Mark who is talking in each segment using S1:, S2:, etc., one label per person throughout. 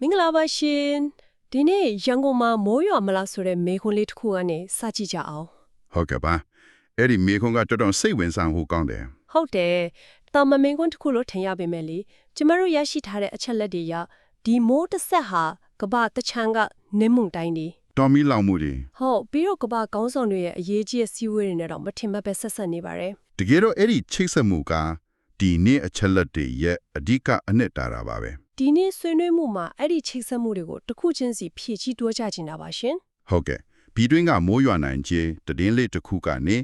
S1: မင်္ဂလာပါရှင်ဒီနေ့ရန်ကုန်မှာမိုးရွာမလားဆိုတဲ့မေခွန်းလေးတစ်ခုကနေစကြည့်ကြအောင်
S2: ဟုတ်ကဲ့ပါအဲ့ဒီမိခွန်းကတော်တော်စိတ်ဝင်စားဖို့ကောင်းတယ်
S1: ဟုတ်တယ်တာမမင်ကွန်းတစ်ခုလို့ထင်ရပေမဲ့လေကျမတို့ရရှိထားတဲ့အချက်လက်တွေရဒီမိုးတစ်ဆက်ဟာကဘာတချမ်းကနင်းမုန်တိုင်းဒီ
S2: တော်မီလောင်မှုတွေ
S1: ဟုတ်ပြီးတော့ကဘာကောင်းဆောင်တွေရဲ့အရေးကြီးတဲ့စီးဝေးတွေနဲ့တော့မထင်မှတ်ပဲဆက်ဆက်နေပါတယ်
S2: တကယ်တော့အဲ့ဒီချိတ်ဆက်မှုကဒီနေ့အချက်လက်တွေရဲ့အဓိကအနှစ်တာတာပါပဲ
S1: ဒီနေ့ဆွေးနွေးမှုမှာအဲ့ဒီချိတ်ဆက်မှုတွေကိုတစ်ခုချင်းစီဖြည့်ချီးတွဲကြချင်တာပါရှင်
S2: ဟုတ်ကဲ့ပြီးတွင်းကမိုးရွာနိုင်ခြင်းတည်င်းလေးတစ်ခုကနေ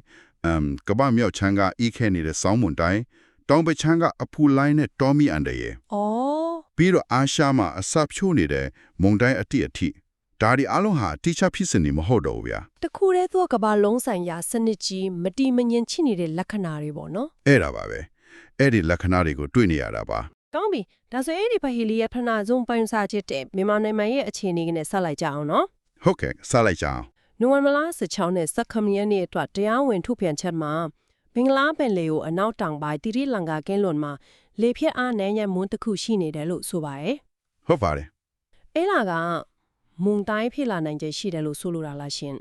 S2: အမ်ကပ္ပမြောက်ချမ်းကအေးခဲနေတဲ့စောင်းမွန်တိုင်းတောင်ပချမ်းကအဖူလိုင်းနဲ့တော်မီအန်တရဲ့။
S1: အော်
S2: ပြီးတော့အာရှမှာအစဖြိုးနေတဲ့မုန်တိုင်းအတိအထိဒါဒီအလုံးဟာတိကျဖြစ်စင်နေမဟုတ်တော့ဘူးဗျာ
S1: တခုတည်းသောကဘာလုံးဆိုင်ရာစနစ်ကြီးမတီမငင်ချိနေတဲ့လက္ခဏာတွေပေါ့နော်
S2: အဲ့ဒါပါပဲအဲ့ဒီလက္ခဏာတွေကိုတွေ့နေရတာပါ။
S1: ကောင်းပြီ။ဒါဆိုအဲ့ဒီဖဟီလီရဲ့ဖနာဇုံပိုင်စားချက်တဲ့မြန်မာနိုင်ငံရဲ့အခြေအနေကနေဆက်လိုက်ကြအောင်နော်
S2: ဟုတ်ကဲ့စလိုက်ကြအောင်။
S1: နိုဝင်ဘာလ16နဲ့17ရက်နေ့အတွက်တရားဝင်ထုတ်ပြန်ချက်မှာမင်္ဂလာပင်လေကိုအနောက်တောင်ပိုင်းတိရိလင်္ကာကင်းလွန်မှာလေဖြတ်အားနည်းညံ့မွန်းတစ်ခုရှိနေတယ်လို့ဆိုပါရယ်
S2: ဟုတ်ပါတယ်။
S1: အဲ့လာကမုန်တိုင်းဖြစ်လာနိုင်ခြေရှိတယ်လို့ဆိုလိုတာလားရှင်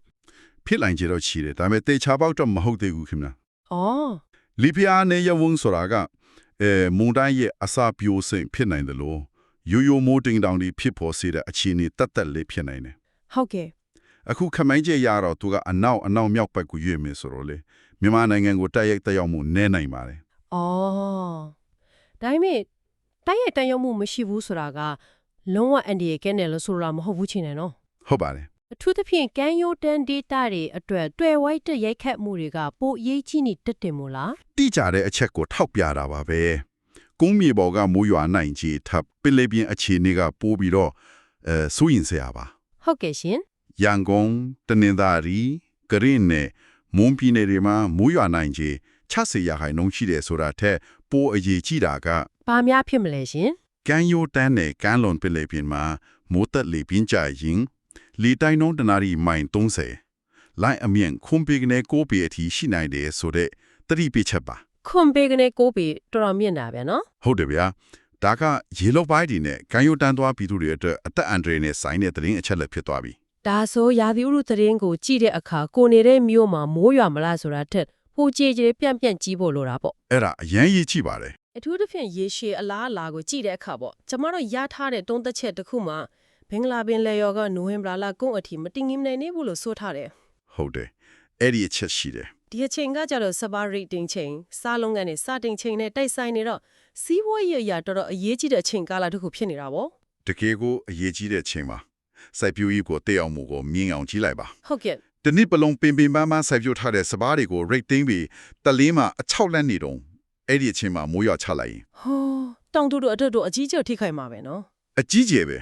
S2: ဖြစ်လိုက်ကြတော့ချီတယ်ဒါပေမဲ့တေချာပေါက်တော့မဟုတ်သေးဘူးခင်ဗျာ။
S1: အော်
S2: လီဖီယာနဲ့ယဝုံဆိုတာက အဲမုန်တိုင်းရဲ့အစာပြိုစိမ်ဖြစ်နိုင်တယ်လို့ရိုးရိုးမိုးတင်တောင်ဒီဖြစ်ပေါ်စေတဲ့အခြေအနေတက်တက်လေးဖြစ်နိုင်တယ်
S1: ဟုတ်ကဲ့
S2: အခုခမိုင်းကျရတော့သူကအနောက်အနောက်မြောက်ဘက်ကိုရွေ့မယ်ဆိုတော့လေမြန်မာနိုင်ငံကိုတိုက်ရိုက်တက်ရောက်မှုနည်းနိုင်ပါတယ်။
S1: အော်ဒါပေမဲ့တိုက်ရိုက်တန်ရုံမှုမရှိဘူးဆိုတာကလုံးဝအန်ဒီရဲ့ကဲနေလို့ဆိုတာမဟုတ်ဘူးချင်တယ်နော်
S2: ဟုတ်ပါတယ်။
S1: အထူးသဖြင့်ကန်ယိုတန်ဒေတာတွေအတွက်တွေ့ဝိုက်တဲ့ရိုက်ခတ်မှုတွေကပိုအရေးကြီးနေတက်တယ်မို့လား
S2: တိကျတဲ့အချက်ကိုထောက်ပြတာပါပဲကုန်းမြေပေါ်ကမိုးရွာနိုင်ခြေထပ်ပင်လေပြင်းအခြေအနေကပိုးပြီးတော့အဲစိုးရင်စရာပါ။
S1: ဟုတ်ကဲ့ရှင်
S2: ရန်ကုန်တနင်္သာရီကရင်နဲ့မွန်ပြည်နယ်တွေမှာမိုးရွာနိုင်ခြေ60ရာခိုင်နှုန်းရှိတယ်ဆိုတာထက်ပိုအရေးကြီးတာက။
S1: ဘာများဖြစ်မလဲရှင်
S2: ကမ်းရိုးတန်းနဲ့ကမ်းလွန်ပင်လေပြင်မှာမိုးတက်လေပြင်းကြရင် လီတိုင်းနှုန်းတနာရီမိုင်30လိုင်းအမြင့်ခွန်ပေကနေကိုပေအထိရှိနိုင်တယ်ဆိုတဲ့တတိပိချက်ပါ။
S1: ခွန်ပေကနေကိုပေတော်တော်မြင့်တာပဲနော်
S2: ဟုတ်တယ်ဗျာဒါကရေလောက်ပိုင်းဒီနဲ့ကမ်းရိုးတန်းသွားပြည်သူတွေအတွက်အသက်အန္တရာယ်နဲ့ဆိုင်တဲ့သတင်းအချက်လက်ဖြစ်သွားပြီ။
S1: ဒါဆိုရာသီဥတုသတင်းကိုကြည့်တဲ့အခါကိုနေတဲ့မြို့မှာမိုးရွာမလားဆိုတာထက်ပိုကြည်ကြည်ပြန့်ပြန့်ကြီးဖို့လိုတာပေါ့
S2: အဲ့ဒါအရန်ရေးကြည့်ပါတယ်
S1: အထူးသဖြင့်ရေရှည်အလားအလာကိုကြည့်တဲ့အခါပေါ့ကျမတို့ရထားတဲ့တုံးသက်ချက်တစ်ခုမှာ ဘင်္ဂလားပင်လယ်ရောကနိုဝင်ဘာလကုန်အထိမတင်ငင်နိုင်နေဘူးလို့ဆိုထားတယ်
S2: ဟုတ်တယ်အဲ့ဒီအချက်ရှိတယ်
S1: ဒီအချိန်ကကြတော့စပါရိတ်တင်ချိန်စားလုံးကနေစတင်ချိန်နဲ့တိုက်ဆိုင်နေတော့စီးပွားရေးအရာတော်တော်အရေးကြီးတဲ့အချိန်ကာလတစ်ခုဖြစ်နေတာပေါ့
S2: တကယ်ကိုအရေးကြီးတဲ့ချိန်မှာစိုက်ပျိုးရေးကိုတည်အောင်မှုကိုမြင်အောင်ကြည့်လိုက်ပါ
S1: ဟုတ်ကဲ့
S2: တနည်းပလုံးပင်ပင်ပန်းပန်းစိုက်ပျိုးထားတဲ့စပားတွေကို rate သိမ်းပြီးတလင်းမှာအချောက်လက်နေတော့အဲ့ဒီအချိန်မှာမိုးရွာချလိုက်ရင်
S1: ဟောတောင်တူတို့အတွက်တို့အကြီးကျယ်ထိခိုက်မှာပဲနော်
S2: အကြီးကျယ်ပဲ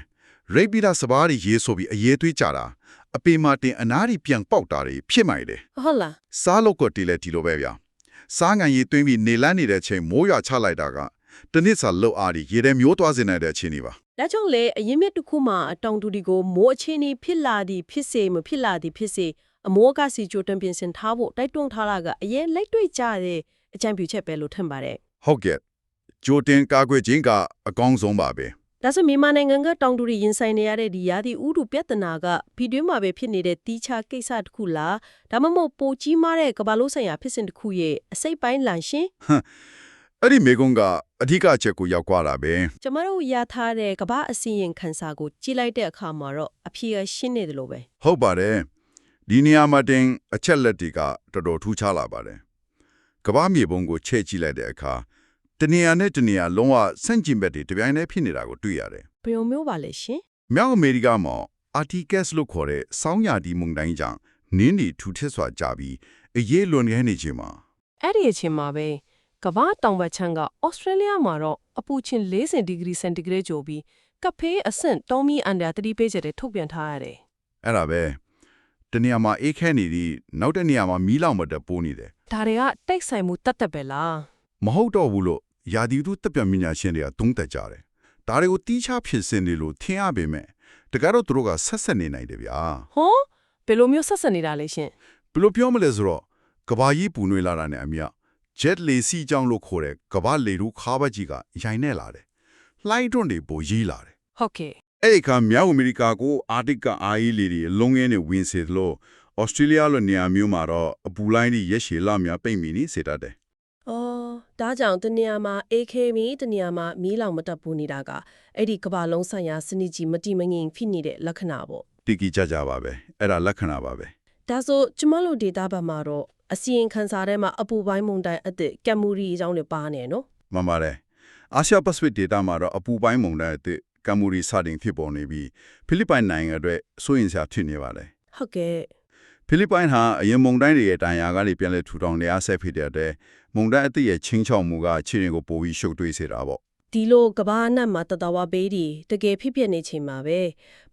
S2: rate ပြီးတာစပားတွေရေးဆိုပြီးအရေးသွေးကြတာအပေမာတင်အနားတွေပြန်ပေါက်တာတွေဖြစ်မိုင်တယ်
S1: ဟုတ်လား
S2: စားလို့ကိုတီလဲတီလိုပဲဗျာစားငံရေးသွင်းပြီးနေလန်းနေတဲ့ချိန်မိုးရွာချလိုက်တာကတနစ်စာလောက်အားဒီရေထဲမျိုးသွားစင်တဲ့အခြေအနေပါ
S1: ဒါကြောင့်လေအရင်မြစ်တစ်ခုမှာအတောင်တူဒီကိုမိုးအခြေအနေဖြစ်လာသည်ဖြစ်စေမဖြစ်လာသည်ဖြစ်စေအမိုးကစီကြိုတင်ပြင်ဆင်ထားဖို့တိုက်တွန်းထားတာကအရင်လက်တွေ့ကြတဲ့အကြံပြုချက်ပဲလို့ထင်ပါတယ်
S2: ဟုတ်ကဲ့ဂျိုတင်ကာကွယ်ခြင်းကအကောင်းဆုံးပါပဲ။
S1: ဒါဆိုမြန်မာနိုင်ငံကတောင်တူရီရင်ဆိုင်နေရတဲ့ဒီရာသီဥတုပြဿနာကပြည်တွင်းမှာပဲဖြစ်နေတဲ့တီးခြားကိစ္စတစ်ခုလားဒါမှမဟုတ်ပိုကြီးမားတဲ့ကမ္ဘာလုံးဆိုင်ရာဖြစ်စဉ်တစ်ခုရဲ့အစိတ်ပိုင်းလန်ရှင်
S2: အဲ့ဒီမေကုန်းကအဓိကအချက်ကိုရောက်သွားတာပဲ
S1: ကျမတို့ရထားတဲ့ကမ္ဘာအစည်းအဝေးခန်းစာကိုကြည့်လိုက်တဲ့အခါမှာတော့အဖြေကရှင်းနေတယ်လို့ပဲ
S2: ဟုတ်ပါတယ်ဒီနေရာမှာတင်အချက်လက်တွေကတော်တော်ထူးခြားလာပါတယ်ကမ္ဘာမြေပုံကိုချဲ့ကြည့်လိုက်တဲ့အခါ တနေရာနဲ့တနေရာလုံးဝဆန့်ကျင်ဘက်တွေတပြိုင်တည်းဖြစ်နေတာကိုတွေ့ရတယ်
S1: ဘယ်လိုမျိုးပါလဲရှင်
S2: မြောက်အမေရိကမှာ Arcticus လို့ခေါ်တဲ့စောင်းရာဒီမုန်တိုင်းကြောင့်နင်းဒီထူထစ်စွာကြပြီးအရေးလွန်ခဲ့နေခြင်းမှာ
S1: အဲ့ဒီအချိန်မှာပဲကမ္ဘာတောင်ဘက်ခြမ်းကဩစတြေးလျမှာတော့အပူချင်း40ဒီဂရီစင်တီဂရိတ်ကျော်ပြီးကဖေးအဆင့်တောမီအန်ဒါတတိပေးချက်တွေထုတ်ပြန်ထားရတယ်
S2: အဲ့ဒါပဲတနေရာမှာအေးခဲနေပြီးနောက်တဲ့နေရာမှာမီးလောင်မတက်ပိုးနေတယ်
S1: ဒါတွေကတိုက်ဆိုင်မှုတတ်တတ်ပဲလား
S2: မဟုတ်တော့ဘူးလို့ ယာဒီတုတပ်ပြပညာရှင်တွေကသုံးသပ်ကြတယ်ဒါတွေကိုတီးခြားဖြစ်စင်နေလို့ထင်ရပေမဲ့တကယ်တော့သူတို့ကဆက်ဆက်နေနိုင်တယ်ဗျာ
S1: ဟောဘယ်လိုမျိုးဆက်ဆက်နေတာလဲရှင်
S2: ဘယ်လိုပြောမလဲဆိုတော့ကဘာကြီးပူနွေးလာတာနဲ့အမြဂျက်လေစီကြောင်းလို့ခေါ်တဲ့ကဘာလေရူခါဘကြီးကရိုင်နေလာတယ်လှိုင်းတွန်းတွေပိုရေးလာတယ်
S1: ဟုတ်ကဲ့
S2: အဲ့ဒီခါမြောက်အမေရိကကိုအာတိတ်ကအာအီလီတွေအလုံးငင်းနဲ့ဝင်စေသလိုဩစတြေးလျလိုနေရာမျိုးမှာတော့အပူလိုင်းတွေရက်ရှည်လများပိတ်မိနေစေတတ်တယ်။
S1: အော် ဒါကြောင့်တနေရာမှာ AK မီတနေရာမှာမီးလောင်မတက်ဘူးနေတာကအဲ့ဒီကမ္ဘာလုံးဆိုင်ရာစနစ်ကြီးမတိမငင်ဖြစ်နေတဲ့လက္ခဏာပေါ့
S2: တိကီကြကြပါပဲအဲ့ဒါလက္ခဏာပါပဲ။
S1: ဒါဆိုကျမတို့ data ဘက်မှာတော့အစီရင်ခံစာထဲမှာအပူပိုင်းမုန်တိုင်းအသစ်ကမ်မူရီအကြောင်းတွေပါနေနော်
S2: မှန်ပါတယ်အာရှပစိဖိတ်ဒေတာမှာတော့အပူပိုင်းမုန်တိုင်းအသစ်ကမ်မူရီစတင်ဖြစ်ပေါ်နေပြီးဖိလစ်ပိုင်နိုင်ငံအတွက်စိုးရင်စရာဖြစ်နေပါတယ်။
S1: ဟုတ်ကဲ့
S2: ဖိလစ်ပိုင်ဟာအရင်မုန်တိုင်းတွေရဲ့တန်ရာကနေပြန်လဲထူထောင်နေအားဆက်ဖြစ်တဲ့အတွက်မုန်တိုင်းအသစ်ရဲ့ချင်းချောက်မှုကခြေရင်ကိုပိုပြီးရှုပ်ထွေးစေတာပေါ့
S1: ဒီလိုကမ္ဘာအနှံ့မှာတတဝဘေးဒီတကယ်ဖြစ်ဖြစ်နေချိန်မှာပဲ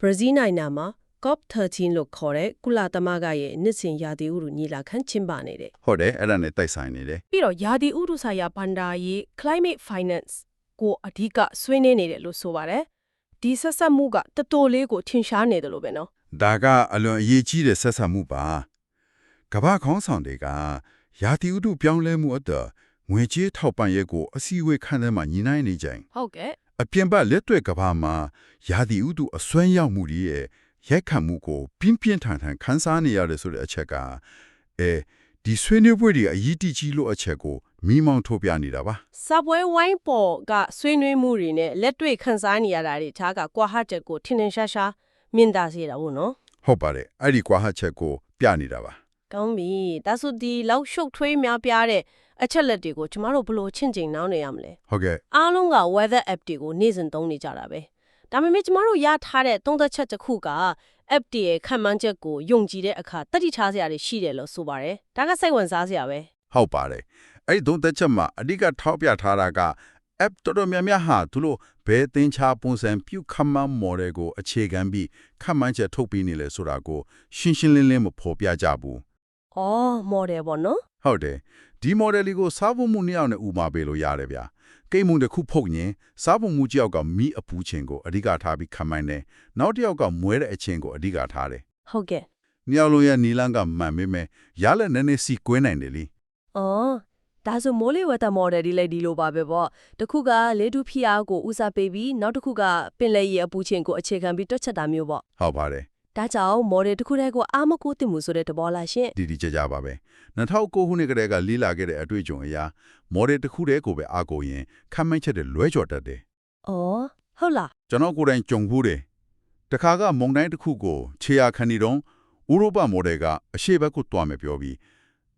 S1: ဘရာဇီးနိုင်ငံမှာ COP13 လို့ခေါ်တဲ့ကုလသမဂ္ဂရဲ့နှစ်စဉ်ရာသီဥတုညီလာခံကျင်းပနေတယ်
S2: ဟုတ်တယ်အဲ့ဒါနဲ့တိုက်ဆိုင်နေတယ်
S1: ပြီးတော့ရာသီဥတုဆိုင်ရာဘဏ္ဍာရေး climate finance ကိုအဓိကဆွေးနွေးနေတယ်လို့ဆိုပါတယ်ဒီဆက်ဆက်မှုကတော်တော်လေးကိုထင်ရှားနေတယ်လို့ပဲနော်
S2: ဒါကအလွန်အရေးကြီးတဲ့ဆက်ဆံမှုပါကမ္ဘာခေါင်းဆောင်တွေကရာသီဥတုပြောင်းလဲမှုအတွက်ငွေကြေးထောက်ပံ့ရေးကိုအစည်းအဝေးခန်းထဲမှာညီနိုင်နေကြတယ်
S1: ဟုတ်ကဲ့
S2: အပြင်ဘက်လက်တွေ့ကဘာမှာရာသီဥတုအစွမ်းရောက်မှုတွေရဲ့ရိုက်ခတ်မှုကိုပြင်းပြင်းထန်ထန်ခန်းစားနေရတယ်ဆိုတဲ့အချက်ကအဲဒီဆွေးနွေးပွဲတွေအရေးတကြီးလို့အချက်ကိုမိမောင်းထုတ်ပြနေတာပါ
S1: စပွဲဝိုင်းပေါ်ကဆွေးနွေးမှုတွေနဲ့လက်တွေ့ခန်းစားနေရတာတွေခြားကကွာဟချက်ကိုထင်ထင်ရှားရှား မြင်သာစေတာဘူးနော်
S2: ဟုတ်ပါတယ်အဲ့ဒီကွာဟချက်ကိုပြနေတာပါ
S1: ကောင်းပြီဒါဆိုဒီလောက်ရှုပ်ထွေးများပြားတဲ့အချက်လက်တွေကိုကျမတို့ဘယ်လို့ချင့်ချိန်နှောင်းနေရမလဲ
S2: ဟုတ်ကဲ့
S1: အားလုံးက weather app တွေကိုနေ့စဉ်သုံးနေကြတာပဲဒါပေမဲ့ကျမတို့ရထားတဲ့သုံးသက်ချက်တစ်ခုက app တွေရဲ့ခံမှန်းချက်ကိုယုံကြည်တဲ့အခါတတိထားစရာတွေရှိတယ်လို့ဆိုပါတယ်ဒါကစိတ်ဝင်စားစရာပဲ
S2: ဟုတ်ပါတယ်အဲ့ဒီသုံးသက်ချက်မှာအဓိကထောက်ပြထားတာက app တော်တော်များများဟာသူတို့ဘယ်သင်ချာပုံစံပြုခန့်မှန်း model ကိုအခြေခံပြီးခန့်မှန်းချက်ထုတ်ပြီးနေလဲဆိုတာကိုရှင်းရှင်းလင်းလင်းမဖော်ပြကြဘူး။
S1: အော် model ပေါ့နော်
S2: ဟုတ်တယ်ဒီ model လေးကိုစားဖို့မှုနှစ်ယောက်နဲ့ဥမာပေးလို့ရတယ်ဗျာကိတ်မှုတစ်ခုဖုတ်ရင်စားဖို့မှုတစ်ယောက်ကမီးအပူချင်းကိုအဓိကထားပြီးခန့်မှန်းတယ်နောက်တစ်ယောက်ကမွဲတဲ့အချင်းကိုအဓိကထားတယ်။
S1: ဟုတ်ကဲ့
S2: နှစ်ယောက်လုံးရဲ့နီလန်းကမှန်ပေမဲ့ရလက်နည်းနည်းစီကွင်းနိုင်တယ်လी။
S1: အော် ဒါဆိုမိုးလေဝသ model ဒီလည်းဒီလိုပါပဲပေါ့။တစ်ခုကလေတူဖီအားကိုဦးစားပေးပြီးနောက်တစ်ခုကပင်လယ်ရေအပူချိန်ကိုအခြေခံပြီးတွက်ချက်တာမျိုးပေါ့
S2: ဟုတ်ပါတယ်။
S1: ဒါကြောင့် model တစ်ခုတည်းကိုအားမကိုတင်မှုဆိုတဲ့သဘောလားရှင်
S2: ဒီဒီကြကြပါပဲ2009ခုနှစ်ကတည်းကလီလာခဲ့တဲ့အတွေ့အကြုံအရာ model တစ်ခုတည်းကိုပဲအားကိုရင်ခန့်မှန်းချက်တွေလွဲကျော်တတ်တယ်။
S1: အော်ဟုတ်လား
S2: ကျွန်တော်ကိုယ်တိုင်ကြုံဘူးတယ်တခါကမုံတိုင်းတစ်ခုကိုခြေရာခဏီတုံးဥရောပ model ကအရှေ့ဘက်ကိုတွားမယ်ပြောပြီး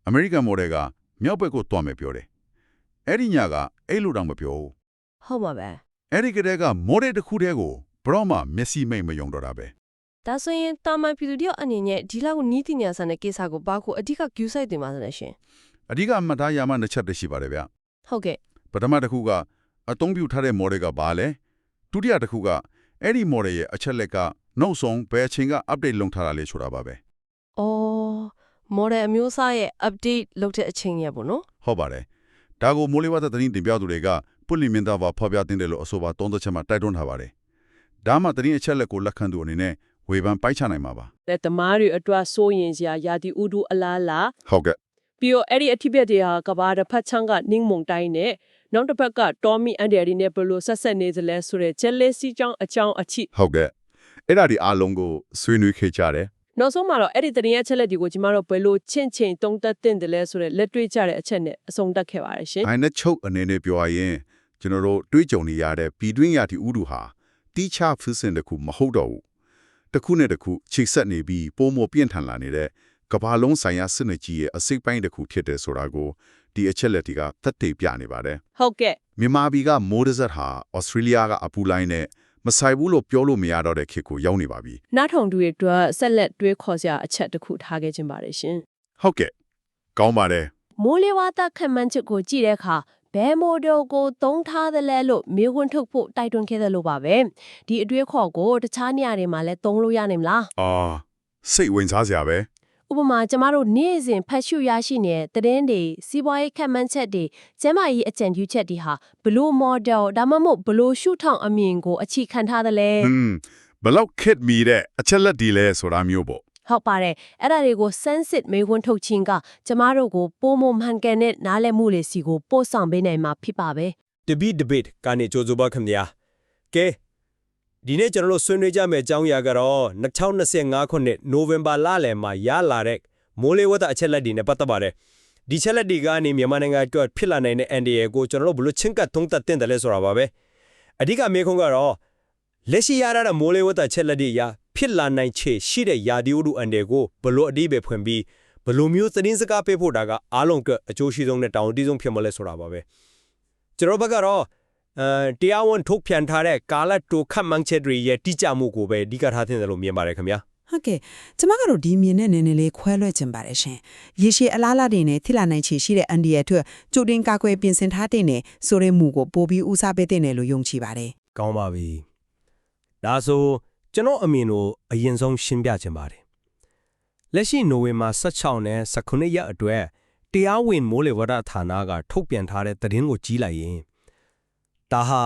S2: အမေရိကန် model က မြောက်ဘက်ကိုတွားမယ်ပြောတယ်အဲ့ဒီညကအဲ့လိုတောင်မပြောဘူး။
S1: ဟုတ်ပါပဲ
S2: အဲ့ဒီကတည်းက model တစ်ခုတည်းကိုဘရော့မှမျက်စိမိတ်မယုံတော့တာပဲ။
S1: ဒါဆိုရင်တာမန်ပြည်သူတယောက်အနေနဲ့ဒီလောက်နီးတင်ညာဆန်တဲ့ကိစ္စကိုဘာကိုအဓိက view site တင်ပါစလဲရှင်
S2: အဓိကအမှတ်သားရမှနှစ်ချက်တည်းရှိပါတယ်ဗျ။
S1: ဟုတ်ကဲ့
S2: ပထမတစ်ခုကအသုံးပြုထားတဲ့ model ကဘာလဲဒုတိယတစ်ခုကအဲ့ဒီ model ရဲ့အချက်လက်ကနောက်ဆုံးဘယ်အချိန်က update လုပ်ထားတာလဲဆိုတာပါပဲ။
S1: အော် model အမျိုးအစားရဲ့ update လုပ်တဲ့အချိန်ရပေါ့နော်
S2: ဟုတ်ပါတယ်ဒါကိုမိုးလေဝသသတင်းတင်ပြသူတွေကပုလိမင်းသားပါဖော်ပြတင်တယ်လို့အဆိုပါသုံးသက်ချက်မှာတိုက်တွန်းထားပါတယ်ဒါမှသတင်းအချက်လက်ကိုလက်ခံသူအနေနဲ့ဝေဖန်ပိုက်ချနိုင်မှာပါ။
S1: လက်သမားတွေအတွက်စိုးရင်စရာယာတီဥဒုအလားလား
S2: ဟုတ်ကဲ့
S1: ပြီးတော့အဲ့ဒီအထီးပြက်တွေဟာကဘာတစ်ဖက်ချမ်းကနင်းမုန်တိုင်းနဲ့နောက်တစ်ဖက်ကတော်မီအန်ဒီရီနဲ့ဘယ်လိုဆက်ဆက်နေသလဲဆိုတဲ့ jealousy ကြောင့်အကြောင်းအချိ
S2: ဟုတ်ကဲ့အဲ့ဒါဒီအားလုံးကိုဆွေးနွေးခဲ့ကြတယ်
S1: နောက်ဆုံးမှာတော့အဲ့ဒီတရင်ရဲ့ချက်လက်တွေကိုကျမတို့ဘယ်လိုချင့်ချိန်တုံးသက်တင်တယ်လဲဆိုတဲ့လက်တွေ့ကြတဲ့အချက်နဲ့အဆုံးသတ်ခဲ့ပါတယ်ရှင်
S2: အိုင်နဲ့ချုပ်အနေနဲ့ပြောရရင်ကျွန်တော်တို့တွေးကြုံနေရတဲ့ပြည်တွင်းရာသီဥတုဟာတီးခြားဖြစ်စဉ်တစ်ခုမဟုတ်တော့ဘူးတစ်ခုနဲ့တစ်ခုချိတ်ဆက်နေပြီးပုံမပြန့်ထန်လာနေတဲ့ကမ္ဘာလုံးဆိုင်ရာစစ်နကြီးရဲ့အစိတ်ပိုင်းတစ်ခုဖြစ်တယ်ဆိုတာကိုဒီအချက်လက်တွေကသက်သေပြနေပါတယ်
S1: ဟုတ်ကဲ့
S2: မြန်မာပြည်ကမိုးဒဇတ်ဟာဩစတြေးလျကအပူလိုင်းနဲ့ မဆိုင်ဘူးလို့ပြောလို့မရတော့တဲ့ခေတ်ကိုရောက်နေပါပြီ
S1: နားထောင်သူတွေအတွက်ဆက်လက်တွေးခေါ်စရာအချက်တစ်ခုထားခဲ့ခြင်းပါတယ်ရှင်
S2: ဟုတ်ကဲ့ကောင်းပါတယ်
S1: မိုးလေဝသခံမှန်းချက်ကိုကြည့်တဲ့အခါဘယ်မိုဒယ်ကိုသုံးထားသလဲလို့မေးခွန်းထုတ်ဖို့တိုက်တွန်းခဲ့တယ်လို့ပါပဲဒီအတွေးခေါ်ကိုတခြားနေရာတွေမှာလည်းသုံးလို့ရနိုင်မလား
S2: အာစိတ်ဝင်စားစရာပဲ
S1: ဥပမာကျမတို့နေ့စဉ်ဖတ်ရှုရရှိနေတဲ့သတင်းတွေစီးပွားရေးခံမှန်းချက်တွေကျန်းမာရေးအကြံပြုချက်တွေဟာဘလို့ model ဒါမှမဟုတ်ဘလို့ရှုထောင့်အမြင်ကိုအခြေခံထားသလဲ
S2: ဟွန်းဘလောက်ခက်မီတဲ့အချက်လက်ဒီလဲဆိုတာမျိုးပေါ့
S1: ဟုတ်ပါတယ်အဲ့ဒါတွေကို sensitive မေးခွန်းထုတ်ခြင်းကကျမတို့ကိုပိုမိုမှန်ကန်တဲ့နားလည်မှုတွေစီကိုပို့ဆောင်ပေးနိုင်မှာဖြစ်ပါပဲ
S3: debate debate ကနေကြိုးစိုးပါခင်ဗျာကဲ ဒီနေ့ကျွန်တော်တို့ဆွေးနွေးကြမယ့်အကြောင်းအရာကတော့2025ခုနှစ်နိုဝင်ဘာလလယ်မှာရလာတဲ့မိုးလေဝသအချက်လက်တွေနဲ့ပတ်သက်ပါတယ်ဒီချက်လက်တွေကနေမြန်မာနိုင်ငံအတွက်ဖြစ်လာနိုင်တဲ့ NDA ကိုကျွန်တော်တို့ဘယ်လိုချင်းကပ်သုံးသပ်တင်တယ်လဲဆိုတာပါပဲအဓိကမေးခွန်းကတော့လက်ရှိရရတဲ့မိုးလေဝသချက်လက်တွေအရဖြစ်လာနိုင်ခြေရှိတဲ့ယာဒီယိုဒူအန်ဒီကိုဘယ်လိုအဓိပ္ပာယ်ဖွင့်ပြီးဘယ်လိုမျိုးသတင်းစကားပေးဖို့တာကအားလုံးအတွက်အကျိုးရှိဆုံးနဲ့တောင်းတဆုံးဖြစ်မလဲဆိုတာပါပဲကျွန်တော်ဘက်ကတော့အဲ တရားဝင်ထုတ်ပြန်ထားတဲ့ကာလတိုခတ်မှန်းချက်တွေရဲ့တိကျမှုကိုပဲအဓိကထားသင့်တယ်လို့မြင်ပါတယ်ခင်ဗျာ
S4: ဟုတ်ကဲ့ကျမကတော့ဒီမြင်နဲ့နည်းနည်းလေးခွဲလွှဲချင်ပါတယ်ရှင်ရေရှည်အလားအလာတွေနဲ့ထိလာနိုင်ချေရှိတဲ့အန်ဒီရဲ့အတွက်ကြိုတင်ကာကွယ်ပြင်ဆင်ထားတဲ့နဲ့ဆိုရဲမှုကိုပို့ပြီးဦးစားပေးတဲ့နယ်လို့ယုံကြည်ပါတယ်
S3: ကောင်းပါပြီဒါဆိုကျွန်တော်အမြင်ကိုအရင်ဆုံးရှင်းပြချင်ပါတယ်လက်ရှိနိုဝင်ဘာ16နဲ့19ရက်အတွက်တရားဝင်မိုးလေဝသဌာနကထုတ်ပြန်ထားတဲ့သတင်းကိုကြီးလိုက်ရင် ဒါဟာ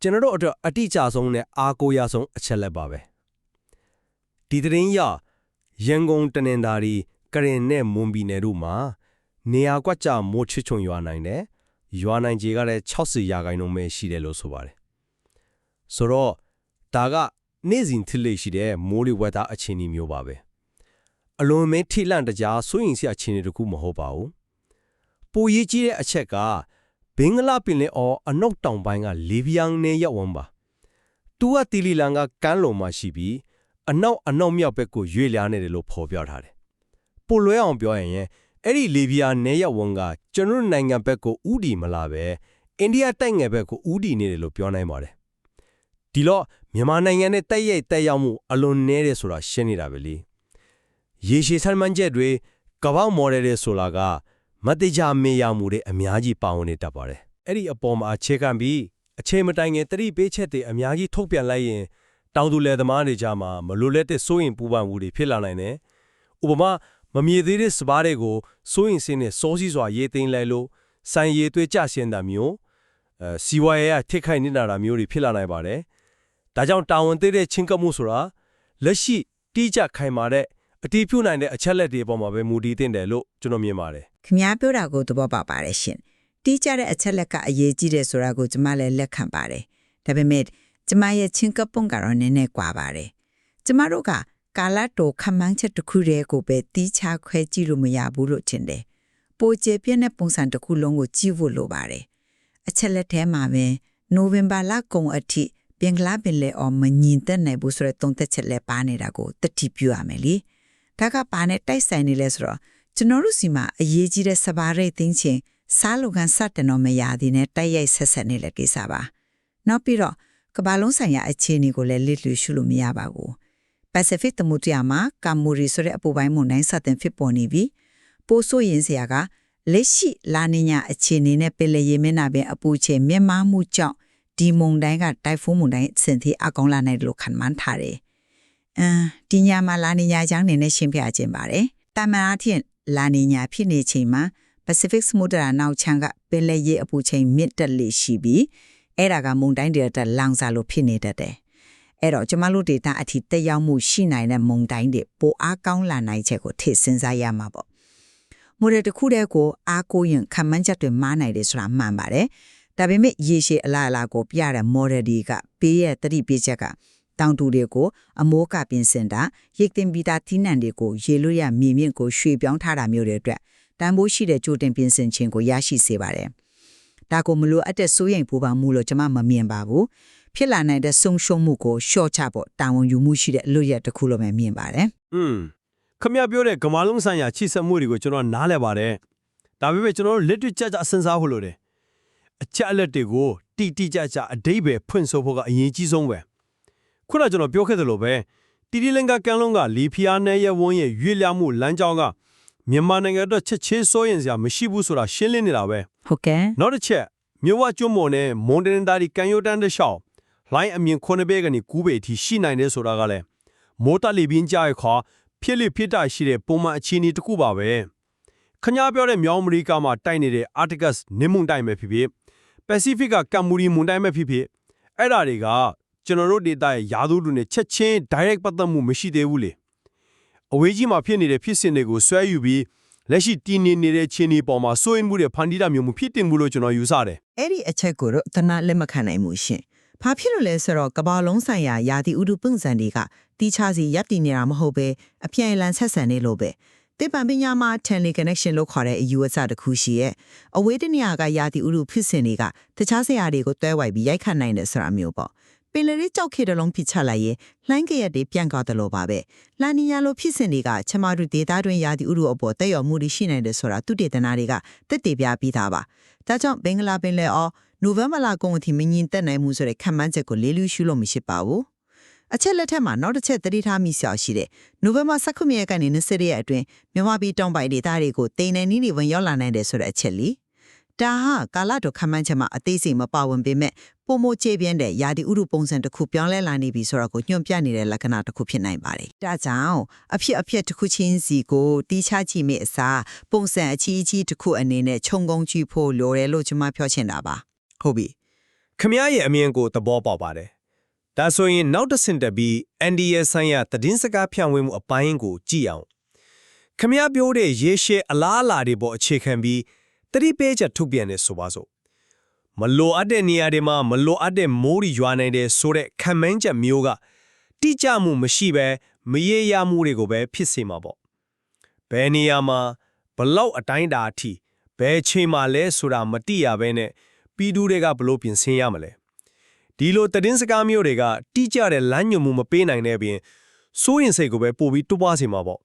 S3: ကျွန်တော်တို့အတွက်အတိအကျဆုံးနဲ့အားကိုးရဆုံးအချက်လက်ပါပဲဒီသတင်းရရန်ကုန်တနင်္သာရီကရင်နဲ့မွန်ပြည်နယ်တို့မှာနေရာကွက်ကြမိုးချွတ်ချုံရွာနိုင်တယ်ရွာနိုင်ကြီးကလည်း60ရာခိုင်နှုန်းပဲရှိတယ်လို့ဆိုပါတယ်ဆိုတော့ဒါကနေ့စဉ်ထိလေရှိတဲ့မိုးလေဝသအခြေအနေမျိုးပါပဲအလွန်မဲထိလန့်တကြားစိုးရင်စရာအခြေအနေတခုမဟုတ်ပါဘူးပိုရေးကြီးတဲ့အချက်က ဘင်္ဂလားပင်လယ်အော်အနောက်တောင်ပိုင်းကလီဘီယန်နဲ့ရောက်ဝန်းပါသူကတီလီလန်ကကမ်းလွန်မှာရှိပြီးအနောက်အနောက်မြောက်ဘက်ကိုရွေ့လျားနေတယ်လို့ဖော်ပြထားတယ်ပိုလွဲအောင်ပြောရင်အဲ့ဒီလီဘီယာနဲ့ရောက်ဝန်းကကျွန်တော်တို့နိုင်ငံဘက်ကိုဥတီမလာပဲအိန္ဒိယတိုက်ငယ်ဘက်ကိုဥတီနေတယ်လို့ပြောနိုင်ပါတယ်ဒီတော့မြန်မာနိုင်ငံနဲ့တိုက်ရိုက်တက်ရောက်မှုအလွန်နည်းတယ်ဆိုတာရှင်းနေတာပဲလေရေရှည်ဆန်းမှန်းချက်တွေကပောက်မော်ဒယ်တွေဆိုတာက မတိကြမေးရမှုတွေအများကြီးပါဝင်နေတတ်ပါတယ်အဲ့ဒီအပေါ်မှာအခြေခံပြီးအချိန်မတိုင်ခင်တတိပေးချက်တွေအများကြီးထုတ်ပြန်လိုက်ရင်တောင်သူလယ်သမားတွေကြားမှာမလိုလက်တဲ့စိုးရင်ပူပန်မှုတွေဖြစ်လာနိုင်တယ်ဥပမာမမြေသေးတဲ့စပားတွေကိုစိုးရင်စင်းနဲ့စောစီးစွာရေးသိမ်းလိုက်လို့စိုင်ရည်သွေးကြဆင်းတာမျိုးအဲစီဝါရဲကထိခိုက်နေတာတာမျိုးတွေဖြစ်လာနိုင်ပါတယ်ဒါကြောင့်တာဝန်သိတဲ့ချင်းကပ်မှုဆိုတာလက်ရှိတိကျခိုင်မာတဲ့အတီးပြုတ်နိုင်တဲ့အချက်လက်တွေအပေါ်မှာပဲမူတည်တင်တယ်လို့ကျွန်တော်မြင်ပါတယ်
S5: ခင်ဗျားပြောတာကိုသဘောပေါက်ပါတယ်ရှင်။တီးကြတဲ့အချက်လက်ကအရေးကြီးတယ်ဆိုတာကိုကျွန်မလည်းလက်ခံပါတယ်။ဒါပေမဲ့ကျွန်မရဲ့ချင်းကပ်ပုံကတော့နည်းနည်းကွာပါတယ်။ကျွန်မတို့ကကာလတိုခမန်းချက်တစ်ခုတည်းကိုပဲတီးချခွဲကြည့်လို့မရဘူးလို့ထင်တယ်။ပိုကျေပြည့်တဲ့ပုံစံတစ်ခုလုံးကိုကြည့်ဖို့လိုပါတယ်။အချက်လက်ထဲမှာပဲနိုဝင်ဘာလကုန်အထိဘင်္ဂလားပင်လယ်အော်မညင်သက်နိုင်ဘူးဆိုတဲ့သုံးသက်ချက်လက်ပါနေတာကိုတတိပြုရမယ်လေ။ဒါကပါနဲ့တိုက်ဆိုင်နေလဲဆိုတော့ ကျွန်တော်တို့စီမှာအရေးကြီးတဲ့စပါးရိတ်သိန်းချင်းစားလူကန်စတင်တော့မရသည်နဲ့တိုက်ရိုက်ဆက်ဆက်နေတဲ့ကိစ္စပါ။နောက်ပြီးတော့ကမ္ဘာလုံးဆိုင်ရာအခြေအနေကိုလည်းလစ်လျူရှုလို့မရပါဘူး။ Pacific သမုဒ္ဒရာမှာကာမူရီဆိုတဲ့အပူပိုင်းမုန်တိုင်းစတင်ဖြစ်ပေါ်နေပြီးပိုးဆိုးရင်စရာကလက်ရှိလာနီညာအခြေအနေနဲ့ပင်လယ်ရေမျက်နှာပြင်အပူချိန်မြင့်မားမှုကြောင့်ဒီမုန်တိုင်းကတိုင်ဖုန်းမုန်တိုင်းအဆင့်ထိအကောင်လာနိုင်တယ်လို့ခန့်မှန်းထားတယ်။အမ်ဒီညမှာလာနီညာအကြောင်းနေနဲ့ရှင်းပြခြင်းပါတယ်။တာမန်အားဖြင့် လာနီညာဖြစ်နေချိန်မှာ Pacific သမုဒ္ဒရာနောက်ချမ်းကပင်လယ်ရေအပူချိန်မြင့်တက်လေရှိပြီးအဲ့ဒါကမုန်တိုင်းတွေတက်လောင်စာလို့ဖြစ်နေတတ်တယ်။အဲ့တော့ကျမတို့ဒေတာအထိတက်ရောက်မှုရှိနိုင်တဲ့မုန်တိုင်းတွေပိုအားကောင်းလာနိုင်ချက်ကိုထည့်စဉ်းစားရမှာပေါ့။မိုဒယ်တစ်ခုတည်းကိုအားကိုးရင်ခံမှန်းချက်တွေမားနိုင်တယ်ဆိုတာမှန်ပါတယ်။ဒါပေမဲ့ရေရှည်အလားအလာကိုပြတဲ့ model တွေကပေးရဲ့တတိပေးချက်က တောင်တူတွေကိုအမိုးကပြင်ဆင်တာရိတ်တင်ပြီးသားသီးနှံတွေကိုရေလွတ်ရမြေမြင့်ကိုရွှေ့ပြောင်းထားတာမျိုးတွေအတွက်တန်ဖိုးရှိတဲ့ကြိုတင်ပြင်ဆင်ခြင်းကိုရရှိစေပါတယ်။ဒါကိုမလို့အပ်တဲ့စိုးရိမ်ပူပန်မှုလို့ကျွန်မမမြင်ပါဘူး။ဖြစ်လာနိုင်တဲ့ဆုံရှုံမှုကိုရှော့ချဖို့တာဝန်ယူမှုရှိတဲ့အလို့ရတစ်ခုလို့ပဲမြင်ပါတယ်။
S3: อืมခမရပြောတဲ့ကမာလုံးဆိုင်ရာချိဆက်မှုတွေကိုကျွန်တော်နားလည်ပါတယ်။ဒါပေမဲ့ကျွန်တော်တို့လက်တွေ့ကြကြစဉ်းစားဖို့လိုတယ်။အချက်အလက်တွေကိုတိတိကျကျအတိတ်ပဲဖွင့်ဆိုဖို့ကအရေးကြီးဆုံးပဲ။ ခုနကကျွန်တော်ပြောခဲ့သလိုပဲတီတီလင်္ကာကန်လုံးကလီဖီယာနယ်ရဲ့ဝန်းရဲ့ရွေ့လျားမှုလမ်းကြောင်းကမြန်မာနိုင်ငံအတွက်ချက်ချင်းစိုးရင်စရာမရှိဘူးဆိုတာရှင်းလင်းနေတာပဲ။
S5: ဟုတ်ကဲ့
S3: နောက်တစ်ချက်မြို့ဝကျွန်းမော်နဲ့မွန်တနင်ဒါရီကန်ယိုတန်တလျှောက်လိုင်းအမြင်ခုနှစ်ဘေးကနေကူးပေအထိရှိနိုင်တယ်ဆိုတာကလည်းမိုးတလီပင်းကြရခါဖြစ်လိဖြစ်တာရှိတဲ့ပုံမှန်အခြေအနေတစ်ခုပါပဲခညာပြောတဲ့မြောက်အမေရိကမှာတိုက်နေတဲ့ Arcticus နင်းမုန်တိုင်းပဲဖြစ်ဖြစ် Pacific ကကမ်မူရီမုန်တိုင်းပဲဖြစ်ဖြစ်အဲ့ဒါတွေက ကျွန်တော်တို့ဒေသရဲ့ယာသူလူနဲ့ချက်ချင်း direct ပတ်သက်မှုမရှိသေးဘူးလေအဝေးကြီးမှာဖြစ်နေတဲ့ဖြစ်စဉ်တွေကိုဆွဲယူပြီးလက်ရှိတည်နေနေတဲ့ခြေနေပေါ်မှာစိုးရင်မှုတွေဖန်တီးတာမျိုးမဖြစ်တင်ဘူးလို့ကျွန်တော်ယူဆတယ်
S6: အဲ့ဒီအချက်ကိုတော့တနာလက်မခံနိုင်မှုရှင်
S5: ဘာဖြစ်လို့လဲဆိုတော့ကမ္ဘာလုံးဆိုင်ရာယာတိဥတုပုံစံတွေကတီးခြားစီရပ်တည်နေတာမဟုတ်ပဲအပြိုင်အလန်ဆက်ဆံနေလို့ပဲတေပံပညာမှာ Tenley connection လို့ခေါ်တဲ့အယူအဆတစ်ခုရှိရဲ့အဝေးတနေရာကယာတိဥတုဖြစ်စဉ်တွေကတခြားဆရာတွေကိုတွဲဝိုက်ပြီးရိုက်ခတ်နိုင်တယ်ဆိုတာမျိုးပေါ့ ပင်လယ်လေးကြောက်ခေတလုံးဖြစ်ချလိုက်ရင်လှိုင်းကြရက်တွေပြန့်သွားတယ်လို့ပါပဲလာနီယာလိုဖြစ်စဉ်တွေကချမတို့ဒေတာတွင်ယာတိဥတုအပေါ်တက်ရောက်မှုတွေရှိနိုင်တယ်ဆိုတာသူတေသနာတွေကတက်တည်ပြပြီးသားပါဒါကြောင့်ဘင်္ဂလားပင်လယ်အော်နိုဝင်ဘာလကုန်အထိမငင်တက်နိုင်မှုဆိုတဲ့ခံမှန်းချက်ကိုလေးလူရှုလို့မရှိပါဘူးအချက်လက်ထက်မှာနောက်တစ်ချက်သတိထားမိစရာရှိတယ်နိုဝင်ဘာ19ရက်ကနေ20ရက်အတွင်းမြန်မာပြည်တောင်ပိုင်းဒေသတွေကိုတိမ်နယ်နီးနေဝင်ရောက်လာနိုင်တယ်ဆိုတဲ့အချက်လीဒါဟာကာလတော်ခံမှန်းချက်မှာအသေးစိတ်မပါဝင်ပေမဲ့ ပုံမချေပြင်းတဲ့ယာဒီဥရုပုံစံတစ်ခုပြောင်းလဲလာနေပြီဆိုတော့ကိုညွှန်ပြနေတဲ့လက္ခဏာတစ်ခုဖြစ်နိုင်ပါတယ်။ဒါကြောင့်အဖြစ်အပျက်တစ်ခုချင်းစီကိုတီးခြားကြည့်မိအစားပုံစံအချီးကြီးတစ်ခုအနေနဲ့ခြုံငုံကြည့်ဖို့လိုတယ်လို့ကျွန်မပြောချင်တာပါ။ဟုတ်ပြီ
S3: ခမည်းရဲ့အမြင်ကိုသဘောပေါက်ပါတယ်။ဒါဆိုရင်နောက်တစ်ဆင့်တက်ပြီး NDS ဆိုင်ရာသတင်းစကားဖြန့်ဝေမှုအပိုင်းကိုကြည့်အောင်။ခမည်းပြောတဲ့ရေရှည်အလားအလာတွေပေါ်အခြေခံပြီးတတိပေးချက်ထုတ်ပြန်နေဆိုပါစို့။ မလိုအပ်တဲ့နေရာတွေမှာမလိုအပ်တဲ့မိုးရီရွာနိုင်တဲ့ဆိုတဲ့ခံမှန်းချက်မျိုးကတိကျမှုမရှိဘဲမရေရာမှုတွေကိုပဲဖြစ်စေမှာပေါ့။ဘယ်နေရာမှာဘလောက်အတိုင်းတာအထိဘယ်ချိန်မှာလဲဆိုတာမတိရဘဲနဲ့ပြည်သူတွေကဘလို့ပြင်ဆင်ရမလဲဒီလိုတည်င်းစကားမျိုးတွေကတိကျတဲ့လမ်းညွှန်မှုမပေးနိုင်တဲ့ပြင်စိုးရင်စိတ်ကိုပဲပို့ပြီးတွပွားစေမှာပေါ့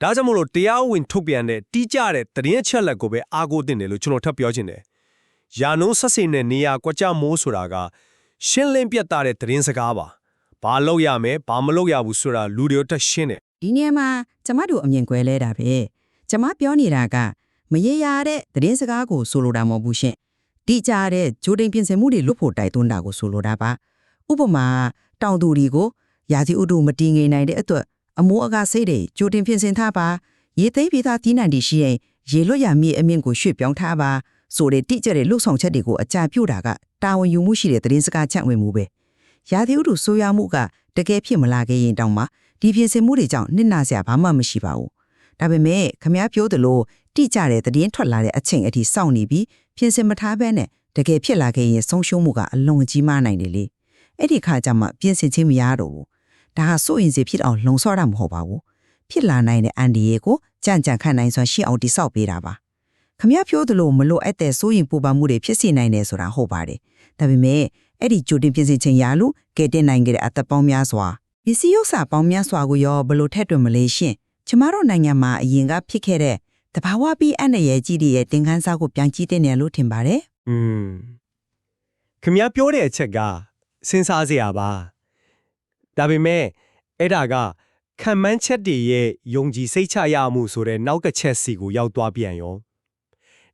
S3: ဒါကြောင့်မလို့တရားဝင်ထုတ်ပြန်တဲ့တိကျတဲ့တည်င်းချက်လက်ကိုပဲအားကိုးတင်တယ်လို့ကျွန်တော်ထပ်ပြောချင်တယ် ယာနုံးဆက်စင်တဲ့နေရာကွက်ကြမိုးဆိုတာကရှင်းလင်းပြတ်သားတဲ့တည်င်းစကားပါဘာလုပ်ရမယ်ဘာမလုပ်ရဘူးဆိုတာလူတွေတက်ရှင်းတယ်
S5: ဒီနေရာမှာကျမတို့အမြင်ကွဲလဲတာပဲကျမပြောနေတာကမရေရာတဲ့သတင်းစကားကိုဆိုလိုတာမဟုတ်ဘူးရှင်တိကျတဲ့ဂျိုဒိန်ပြင်ဆင်မှုတွေလွတ်ဖို့တိုက်တွန်းတာကိုဆိုလိုတာပါဥပမာတောင်သူတွေကိုရာသီဥတုမတည်ငြိမ်နိုင်တဲ့အတွက်အမိုးအကားစိတ်တွေဂျိုဒိန်ပြင်ဆင်ထားပါရေသိမ်းပြီးသားတီးနှံတီရှိရင်ရေလွတ်ရမည့်အမြင့်ကိုရွှေ့ပြောင်းထားပါ ဆိုတဲ့တိကျတဲ့လှုပ်ဆောင်ချက်တွေကိုအကြံပြုတာကတာဝန်ယူမှုရှိတဲ့သတင်းစကားချန့်ဝင်မှုပဲရာသီဥတုဆိုးရွားမှုကတကယ်ဖြစ်မလာခဲ့ရင်တောင်မှဒီပြင်ဆင်မှုတွေကြောင့်နစ်နာစရာဘာမှမရှိပါဘူးဒါပေမဲ့ခမ ्या ပြောသလိုတိကျတဲ့သတင်းထွက်လာတဲ့အချိန်အထိစောင့်နေပြီးပြင်ဆင်မထားဘဲနဲ့တကယ်ဖြစ်လာခဲ့ရင်ဆုံးရှုံးမှုကအလွန်ကြီးမားနိုင်တယ်လေအဲ့ဒီခါကျမှပြင်ဆင်ခြင်းမရတော့ဘူးဒါဟာစိုးရင်စီဖြစ်အောင်လုံဆော့တာမဟုတ်ပါဘူးဖြစ်လာနိုင်တဲ့အန်ဒီယေကိုကြံ့ကြံ့ခန့်နိုင်စွာရှိအောင်တိဆောက်ပေးတာပါ ခမ ्या ပြောသလိုမလို့အပ်တဲ့စိုးရင်ပူပန်မှုတွေဖြစ်စေနိုင်တယ်ဆိုတာဟုတ်ပါတယ်ဒါပေမဲ့အဲ့ဒီကြိုတင်ပြင်ဆင်ခြင်းရလို့ကဲတင်နိုင်ကြတဲ့အသက်ပေါင်းများစွာပစ္စည်းဥစ္စာပေါင်းများစွာကိုရောဘလို့ထက်တွင်မလေးရှင်ကျမတို့နိုင်ငံမှာအရင်ကဖြစ်ခဲ့တဲ့တဘာဝပြီးအန္တရာယ်ကြီးတွေရဲ့တင်ခန်းစားကိုပြန်ကြည့်တဲ့နေလို့ထင်ပါတယ်
S3: อืมခင်ဗျားပြောတဲ့အချက်ကစဉ်းစားစရာပါဒါပေမဲ့အဲ့ဒါကခံမှန်းချက်တွေရဲ့ယုံကြည်စိတ်ချရမှုဆိုတဲ့နောက်ကချက်စီကိုရောက်သွားပြန်ရော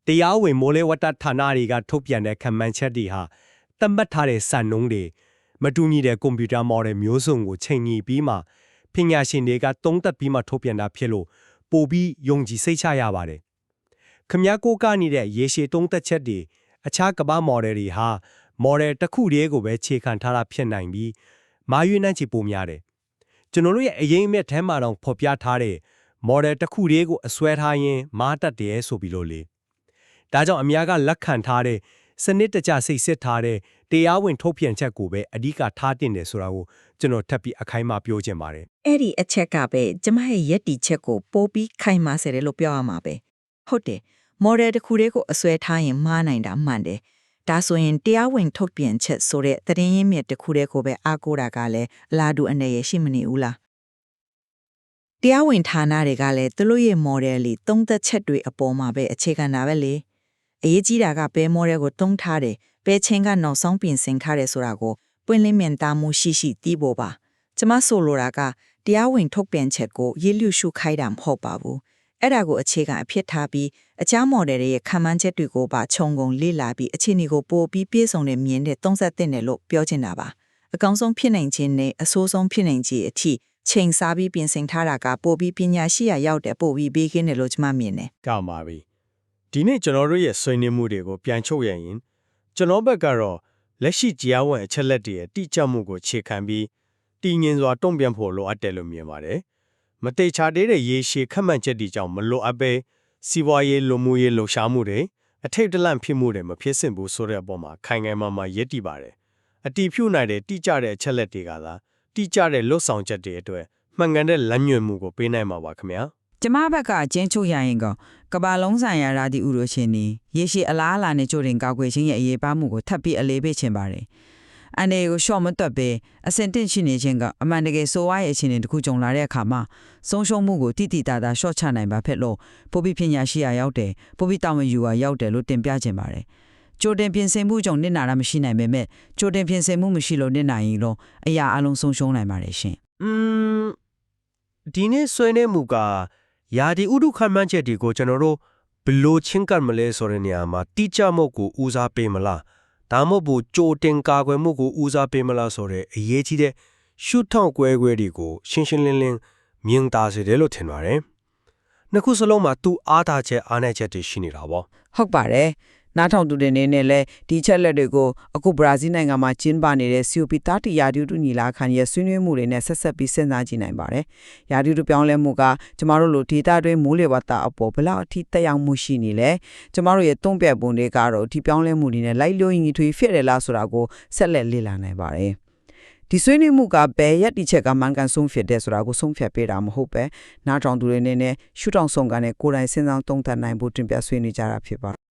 S3: တရားဝင်မိုးလေဝတ္တဌာနတွေကထုတ်ပြန်တဲ့ခံမှန်းချက်တွေဟာသတ်မှတ်ထားတဲ့စံနှုန်းတွေမတူညီတဲ့ကွန်ပျူတာ model မျိုးစုံကိုချိန်ညီပြီးမှပညာရှင်တွေကသုံးသပ်ပြီးမှထုတ်ပြန်တာဖြစ်လို့ပိုပြီးယုံကြည်စိတ်ချရပါတယ်ခမ ्या ကိုကနေတဲ့ရေရှည်သုံးသက်ချက်တွေအခြားကမ္ဘာ model တွေဟာ model တစ်ခုတည်းကိုပဲခြေခံထားတာဖြစ်နိုင်ပြီးမာရွေးနှံ့ချပိုများတယ်ကျွန်တော်တို့ရဲ့အရင်အမြက်ထဲမှာတော့ဖော်ပြထားတဲ့ model တစ်ခုတည်းကိုအစွဲထားရင်မားတက်တယ်ဆိုပြီးလို့လေ ဒါကြောင့်အများကလက်ခံထားတဲ့စနစ်တကျစိတ်စစ်ထားတဲ့တရားဝင်ထုတ်ပြန်ချက်ကိုပဲအဓိကထားတင်တယ်ဆိုတာကိုကျွန်တော်ထပ်ပြီးအခိုင်အမာပြောချင်ပါတယ်
S5: အဲ့ဒီအချက်ကပဲကျမရဲ့ယက်တီချက်ကိုပိုးပြီးခိုင်မာစေတယ်လို့ပြောရမှာပဲဟုတ်တယ် model တစ်ခုတည်းကိုအစွဲထားရင်မှားနိုင်တာမှန်တယ်ဒါဆိုရင်တရားဝင်ထုတ်ပြန်ချက်ဆိုတဲ့သတင်းရင်းမြစ်တစ်ခုတည်းကိုပဲအားကိုးတာကလည်းအလားတူအနေရရှိမနေဘူးလားတရားဝင်ဌာနတွေကလည်းသူတို့ရဲ့ model လေးသုံးသက်ချက်တွေအပေါ်မှာပဲအခြေခံတာပဲလေ အရေးကြီးတာကဘယ် model ကိုသုံးထားတယ်ဘယ်ချင်းကနောက်ဆုံးပြင်ဆင်ထားတယ်ဆိုတာကိုပွင့်လင်းမြင်သာမှုရှိရှိသိဖို့ပါကျမဆိုလိုတာကတရားဝင်ထုတ်ပြန်ချက်ကိုရည်လျှရှုခိုင်းတာမဟုတ်ပါဘူးအဲ့ဒါကိုအခြေခံအဖြစ်ထားပြီးအခြား model တွေရဲ့ခံမှန်းချက်တွေကိုပါခြုံငုံလေ့လာပြီးအခြေအနေကိုပိုပြီးပြည့်စုံတဲ့မြင်တဲ့သုံးသက်တဲ့တယ်လို့ပြောချင်တာပါအကောင်းဆုံးဖြစ်နိုင်ခြင်းနဲ့အဆိုးဆုံးဖြစ်နိုင်ခြင်းအထိချိန်စားပြီးပြင်ဆင်ထားတာကပိုပြီးပညာရှိရရောက်တဲ့ပိုပြီးဘေးကင်းတယ်လို့ကျမမြင်တယ်
S3: ကောင်းပါပြီ ဒီနေ့ကျွန်တော်တို့ရဲ့ဆွေးနွေးမှုတွေကိုပြန်ချုပ်ရရင်ကျွန်တော်ဘက်ကတော့လက်ရှိကြားဝင်အချက်လက်တွေရဲ့တိကျမှုကိုခြေခံပြီးတည်ငြင်စွာတုံ့ပြန်ဖို့လိုအပ်တယ်လို့မြင်ပါတယ်မတိတ်ချသေးတဲ့ရေရှည်ခက်မှန်ချက်တွေကြောင့်မလိုအပ်ပဲစီးပွားရေးလူမှုရေးလှုပ်ရှားမှုတွေအထိတ်တလန့်ဖြစ်မှုတွေမဖြစ်စင်ဘူးဆိုတဲ့အပေါ်မှာခိုင်ခိုင်မာမာရည်တည်ပါတယ်အတီးဖြူနိုင်တဲ့တိကျတဲ့အချက်လက်တွေကသာတိကျတဲ့လွတ်ဆောင်ချက်တွေအတွက်မှန်ကန်တဲ့လမ်းညွှန်မှုကိုပေးနိုင်မှာပါခင်ဗျာ
S7: ကျမဘက်ကအကျဉ်းချုပ်ရရင်ကကဘာလုံးဆိုင်ရာရာဒီဥရိုရှင်နီရေရှည်အလားအလာနဲ့ကြိုတင်ကောက်ွယ်ခြင်းရဲ့အရေးပါမှုကိုထပ်ပြီးအလေးပေးချင်ပါတယ်။အနေကိုရှော့မတွက်ပဲအစင်တင့်ရှိနေခြင်းကအမှန်တကယ်ဆိုးဝါးရဲ့အခြေအနေတစ်ခုကြုံလာတဲ့အခါမှာဆုံးရှုံးမှုကိုတိတိတသာရှော့ချနိုင်ပါဖက်လို့ပိုပြီးပညာရှိရာရောက်တယ်ပိုပြီးတာဝန်ယူရာရောက်တယ်လို့တင်ပြချင်ပါတယ်။ကြိုတင်ပြင်ဆင်မှုကြောင့်နစ်နာတာမရှိနိုင်ပေမဲ့ကြိုတင်ပြင်ဆင်မှုမရှိလို့နစ်နာရင်လို့အရာအလုံးဆုံးရှုံးနိုင်ပါတယ်ရှင်။
S3: อืมဒီနေ့ဆွေးနွေးမှုက ယာဒီဥဒုခမ်းမှန်းချက်တွေကိုကျွန်တော်တို့ဘယ်လို့ချင်းကပ်မလဲဆိုတဲ့နေရာမှာတိကျမှုကိုဦးစားပေးမလားဒါမှမဟုတ်ကြိုတင်ကာကွယ်မှုကိုဦးစားပေးမလားဆိုတဲ့အရေးကြီးတဲ့ရှုထောင့်ကွဲကွဲတွေကိုရှင်းရှင်းလင်းလင်းမြင်သာစေတယ်လို့ထင်ပါတယ်နှစ်ခုစလုံးမှာသူ့အားသာချက်အားနည်းချက်တွေရှိနေတာပေါ့
S5: ဟုတ်ပါတယ် နားထောင်သူတွေနေနဲ့လဲဒီချက်လက်တွေကိုအခုဘရာဇီးနိုင်ငံမှာကျင်းပနေတဲ့ COP တတိယာဒုတုညီလာခံရဲ့ဆွေးနွေးမှုတွေနဲ့ဆက်ဆက်ပြီးစဉ်းစားကြည့်နိုင်ပါတယ်။ယာဒုတုပြောင်းလဲမှုကကျမတို့လိုဒေတာတွင်းမိုးလေဝသအပေါ်ဘယ်လောက်အထိတက်ရောက်မှုရှိနေလဲ။ကျမတို့ရဲ့တုံ့ပြန်ပုံတွေကတော့ဒီပြောင်းလဲမှုတွေနဲ့လိုက်လို့ရင်ထွေဖြစ်တယ်လားဆိုတာကိုဆက်လက်လေ့လာနိုင်ပါတယ်။ဒီဆွေးနွေးမှုကဘယ်ရက်ဒီချက်ကမှန်ကန်ဆုံးဖြစ်တဲ့ဆိုတာကိုဆုံးဖြတ်ပေးတာမဟုတ်ပဲနားထောင်သူတွေနေနဲ့ရှုထောင့်ဆုံးကနေကိုယ်တိုင်စဉ်းစားသုံးသပ်နိုင်ဖို့တင်ပြဆွေးနွေးကြတာဖြစ်ပါ